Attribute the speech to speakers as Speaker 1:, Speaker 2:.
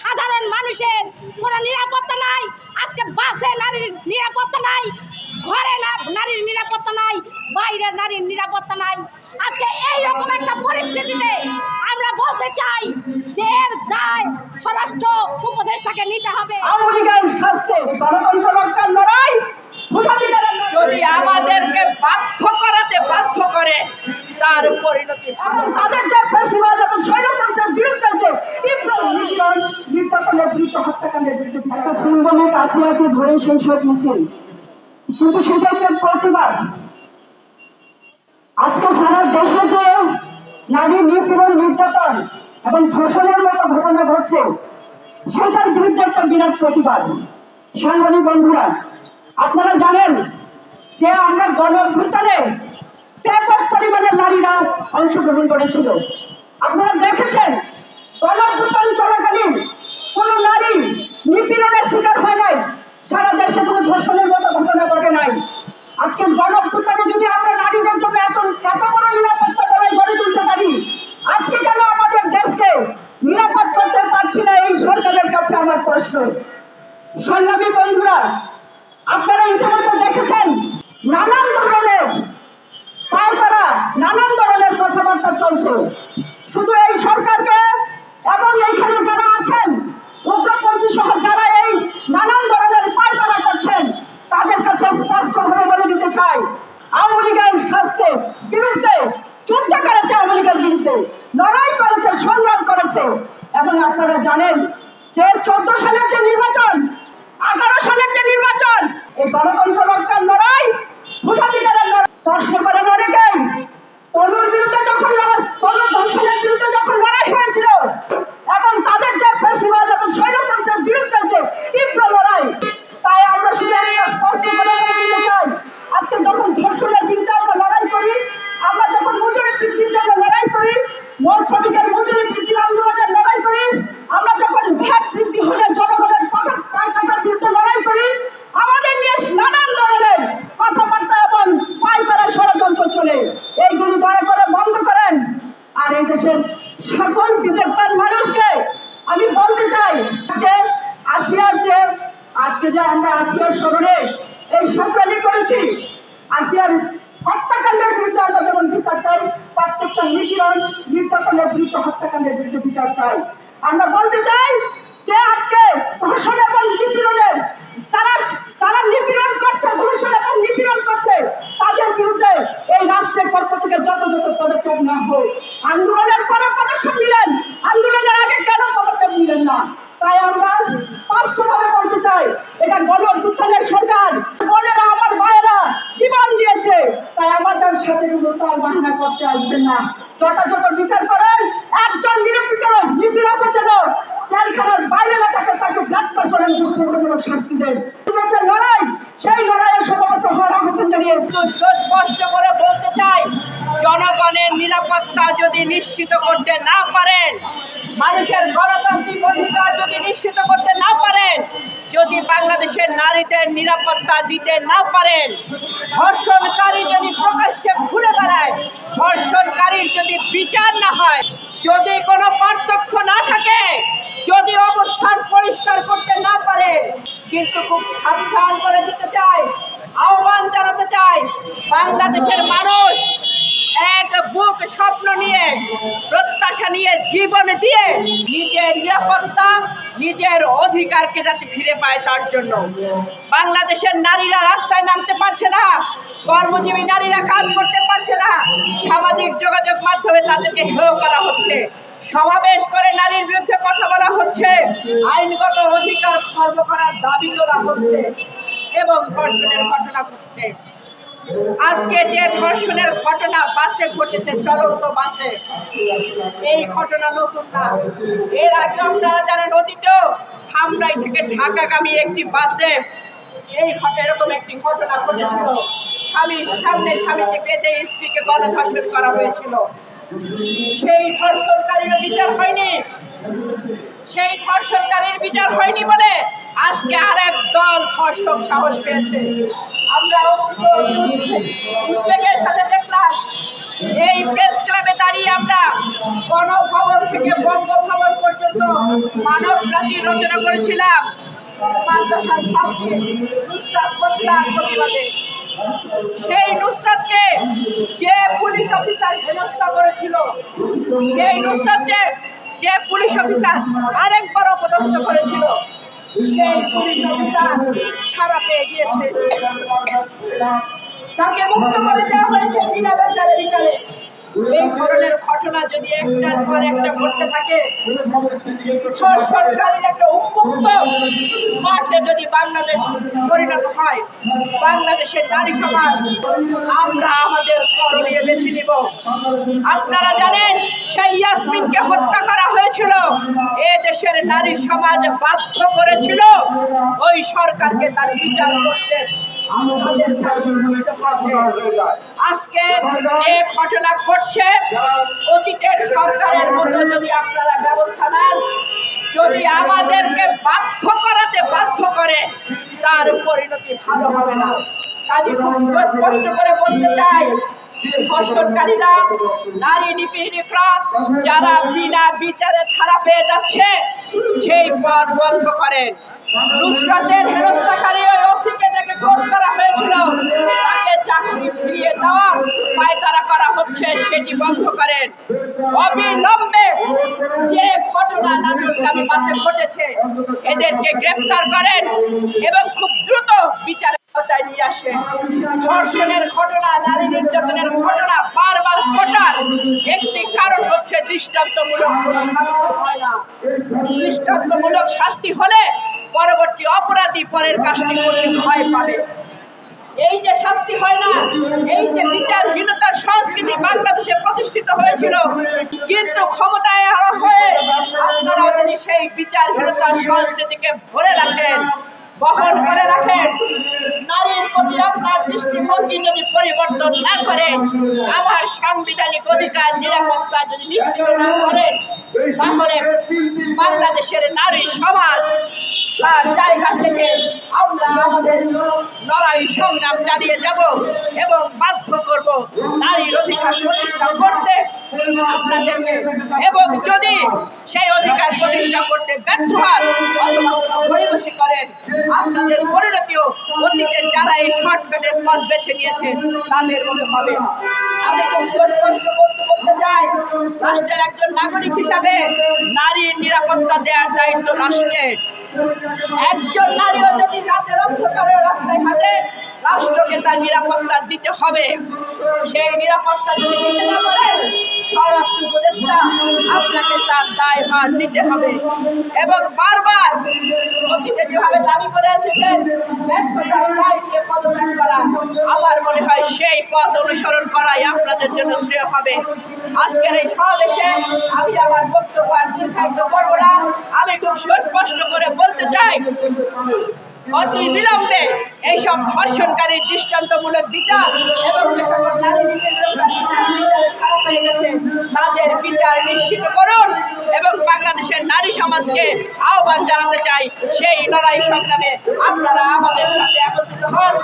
Speaker 1: সাধারণ মানুষের কোনো নিরাপত্তা নাই আজকে বাসে নারীর নিরাপত্তা নাই, ঘরে নারীর নিরাপত্তা নাই, বাইরে নারীর নিরাপত্তা নাই আজকে এই রকম একটা পরিস্থিতিতে আমরা বলতে চাই যে এর দায় স্বরাষ্ট্র উপদেষ্টাকে নিতে হবে
Speaker 2: গণতন্ত্র লড়াই, ভোটাধিকারের লড়াই।
Speaker 3: যদি আমাদেরকে বাধ্য করাতে বাধ্য করে, তার পরিণতি
Speaker 2: তাদের যে ফেসিবাদ এবং বিরুদ্ধে যে তীব্র নির্যাতনের বিরুদ্ধে হত্যাকাণ্ডের বিরুদ্ধে একটা ধরে মিছিল। কিন্তু প্রতিবাদ। আজকে সারা দেশে যে নারী নিপীড়ন নির্যাতন এবং ধর্ষণের মতো ঘটনা ঘটছে, সেটার বিরুদ্ধে একটা বিরাট প্রতিবাদ। সংগ্রামী বন্ধুরা, আপনারা জানেন যে আমরা গণ অভ্যুত্থানে ব্যাপক পরিমাণে নারীরা অংশগ্রহণ করেছিল। আপনারা দেখেছেন গণ অভ্যুত্থান চলাকালীন কোনো নারী নিপীড়নের শিকার হয় নাই। সারা দেশে কোনো ধর্ষণের মতো ঘটনা ঘটে নাই। আজকে গণ অভ্যুত্থানে যদি আমরা নারীদের জন্য এত এত বড় নিরাপত্তা বলয় গড়ে তুলতে পারি, আজকে কেন আমাদের দেশকে নিরাপদ করতে পারছি না এই সরকারের কাছে আমার প্রশ্ন। সংগ্রামী বন্ধুরা, আপনারা ইতিমধ্যে নানান ধরনের পায়তারা নানান ধরনের কথাবার্তা চলছে। শুধু এই সরকারকে এবং এইখানে যারা আছেন, উগ্রপন্থী সহ যারা এই নানান ধরনের পায়তারা করছেন, তাদের কাছে স্পষ্টভাবে বলে দিতে চাই, আওয়ামী লীগের স্বার্থে বিরুদ্ধে যুদ্ধ করেছে আওয়ামী লীগের বিরুদ্ধে, লড়াই করেছে, সংগ্রাম করেছে। এবং আপনারা জানেন যে চোদ্দ সালের যে নির্বাচন, আঠারো সালের যে নির্বাচন, এই গণতন্ত্র রক্ষার লড়াই ভোটাধিকারের প্রশ্ন করেন অনেকেই যখন তনুর ধর্ষণের বিরুদ্ধে যখন লড়াই লড়াই, তাই আমরা শুধু আজকে যখন ধর্ষণের বিরুদ্ধে আমরা লড়াই করি, আমরা যখন মজুরি বৃদ্ধির জন্য লড়াই করি মূল শ্রমিকের মজুরি বৃদ্ধির আন্দোলনের লড়াই করি আমরা যখন ভ্যাট বৃদ্ধি হলে জনগণের পকেট পার কাটার বিরুদ্ধে লড়াই করি আমাদের নিয়ে নানান ধরনের কথাবার্তা এবং পাইপারা ষড়যন্ত্র চলে এইগুলি দয়া করে বন্ধ করেন আর এই দেশের সকল বিবেকবান মানুষকে আমি বলতে চাই, আজকে আসিয়ার যে, আজকে যে আমরা আসিয়ার স্মরণে এই সংগ্রামী করেছি, আসিয়ার হত্যাকাণ্ডের বিরুদ্ধে আমরা যেমন বিচার চাই, প্রত্যেকটা নিপীড়ন, নির্যাতনের বিরুদ্ধে হত্যাকাণ্ডের বিরুদ্ধে বিচার চাই। আমরা বলতে চাই যে আজকে ধর্ষণ এবং নিপীড়নের, যারা তারা নিপীড়ন করছে ধর্ষণ এবং নিপীড়ন করছে, তাদের বিরুদ্ধে এই রাষ্ট্রের পক্ষ থেকে যত পদক্ষেপ না হোক। আন্দোলনের পরে পদক্ষেপ নিলেন, আন্দোলনের আগে কেন পদক্ষেপ নিলেন না? তাই আমরা স্পষ্টভাবে বলতে চাই, এটা গণ অভ্যুত্থানের সরকার। বোনেরা, আমার ভাইয়েরা জীবন দিয়েছে, তাই আমাদের সাথে তাল বাহানা করতে আসবেন না। যথাযথ বিচার করেন, একজন নিরপেক্ষ নিপীড়ক জেলখানার বাইরে না থাকে, তাকে গ্রেপ্তার করেন দৃষ্টিমূলক শাস্তি দেন।
Speaker 3: নিশ্চিত করতে না পারেন। মানুষের গণতান্ত্রিক অধিকার যদি নিশ্চিত করতে না পারেন, যদি বাংলাদেশের নারীদের নিরাপত্তা দিতে না পারেন, ধর্ষণকারী যদি প্রকাশ্যে ঘুরে বেড়ায় ধর্ষণকারীর যদি বিচার না হয়, যদি কোনো পার্থক্য না থাকে, যদি অবস্থান পরিষ্কার করতে না পারে, কিন্তু খুব সাবধান করে দিতে চাই আহ্বান জানাতে চাই বাংলাদেশের মানুষ নিয়ে, প্রত্যাশা নিয়ে জীবন দিয়ে নিজের নিরাপত্তা, নিজের অধিকারকে যাতে ফিরে পায় তার জন্য। বাংলাদেশের নারীরা রাস্তায় নামতে পারছে না, কর্মজীবী নারীরা কাজ করতে পারছে না, সামাজিক যোগাযোগ মাধ্যমে তাদেরকে হেয় করা হচ্ছে। সমাবেশ করে নারীর বিরুদ্ধে কথা বলা হচ্ছে, আইনগত অধিকার খর্ব করার দাবি তোলা হচ্ছে এবং ধর্ষণের ঘটনা ঘটছে। আজকে যে ধর্ষণের ঘটনা বাসে ঘটেছে, চলন্ত বাসে। এই ঘটনা নতুন না। এর আগে আপনারা জানেন, অতীত হামরাই থেকে ঢাকাগামী একটি বাসে এই এরকম একটি ঘটনা ঘটেছিল। স্বামীর সামনে স্বামীকে বেঁধে স্ত্রীকে গণধর্ষণ করা হয়েছিল। সেই ধর্ষণকারীর বিচার হয়নি। সেই ধর্ষণকারীর বিচার হয়নি বলে আজকে আর এক দল ধর্ষক সাহস পেয়েছে। আমরা উদ্বেগের সাথে দেখলাম, এই প্রেস ক্লাবে দাঁড়িয়ে আমরা গণভবন থেকে বঙ্গভবন পর্যন্ত মানব প্রাচীর রচনা করেছিলাম। প্রতিবাদে। সেই নুসরাতকে যে পুলিশ অফিসার হেনস্থা করেছিল, সেই নুসরাতকে যে পুলিশ অফিসার আরেকবার অপদস্থ করেছিল তাকে মুক্ত করে দেওয়া হয়েছে এই ধরনের ঘটনা যদি একটার পর একটা ঘটতে থাকে সরকারের একটা উন্মুক্ত মাঠে যদি বাংলাদেশ পরিণত হয়, বাংলাদেশের নারী সমাজ, আমরা আমাদের নিব আপনারা জানেন সেই ইয়াসমিনকে হত্যা করা হয়েছিল। এ দেশের নারী সমাজ বাধ্য করেছিল। ওই সরকারকে তার বিচার করতে। আজকে যে ঘটনা ঘটছে, অতীতের সরকারের মতো যদি আপনারা ব্যবস্থা নেন, যদি আমাদেরকে বাধ্য করাতে বাধ্য করে, তার পরিণতি ভালো হবে না। কাজে খুব স্পষ্ট করে বলতে চাই ধর্ষণকারীরা নারী নিপীড়িতরা যারা বিনা বিচারে ছাড়া পেয়ে যাচ্ছে, সেই বন্ধ করেন। নুসরাতের ওই ওসিকে যাকে খোঁজ করা হয়েছিল। তাকে চাকরি ফিরিয়ে দেওয়া পায়তারা করা হচ্ছে, সেটি বন্ধ করেন। অবিলম্বে যে ঘটনা নাটকগামী মাসে ঘটেছে, এদেরকে গ্রেফতার করেন এবং খুব দ্রুত বিচারের আওতায় নিয়ে আসেন ধর্ষণের ঘটনা, নারী নির্যাতনের ঘটনা বারবার ঘটার একটি কারণ হচ্ছে দৃষ্টান্তমূলক দৃষ্টান্তমূলক শাস্তি হলে পরবর্তী অপরাধী পরের কাজটি করতে ভয় পাবে। এই যে শাস্তি হয় না, এই যে বিচারহীনতার সংস্কৃতি বাংলাদেশে প্রতিষ্ঠিত হয়েছিল, কিন্তু ক্ষমতায় হয়ে আপনারা যদি সেই বিচারহীনতার সংস্কৃতিকে ভরে রাখেন বহন করে রাখেন। নারীর প্রতি আপনার দৃষ্টিভঙ্গি যদি পরিবর্তন না করেন আমার সাংবিধানিক অধিকার নিরাপত্তা যদি নিশ্চিত না করেন তাহলে বাংলাদেশের নারী সমাজ তার জায়গা থেকে আমরা আমাদের লড়াই সংগ্রাম চালিয়ে যাব এবং বাধ্য করব নারীর অধিকার প্রতিষ্ঠা করতে আপনাদেরকে। এবং যদি সেই অধিকার প্রতিষ্ঠা করতে ব্যর্থ হন আপনাদের পরিণতিও অতীতের যারা এই শর্টকাটের পথ বেছে নিয়েছে, তাদের মতো হবে। রাষ্ট্রের একজন নাগরিক হিসাবে নারীর নিরাপত্তা দেওয়ার দায়িত্ব রাষ্ট্রের। একজন নারীও যদি রাতের অন্ধকারে রাস্তায় হাঁটে রাষ্ট্রকে তার নিরাপত্তা দিতে হবে। সেই নিরাপত্তা যদি দিতে না পারে স্বরাষ্ট্র আপনাকে তার দায়ভার নিতে হবে। এবং বারবার অতীতে যেভাবে দাবি করে এসেছেন দায় করা। আমার মনে হয় সেই পথ অনুসরণ করাই আপনাদের জন্য শ্রেয় হবে। আজকের এই সমাবেশে আমি আমার বক্তব্য আর করব না। আমি খুব সুস্পষ্ট করে বলতে চাই অতি বিলম্বে এইসব ধর্ষণকারীর দৃষ্টান্তমূলক বিচার এবং তাদের বিচার নিশ্চিত করুন এবং বাংলাদেশের নারী সমাজকে আহ্বান জানাতে চাই, সেই লড়াই সংগ্রামে আপনারা আমাদের সাথে একত্রিত হন।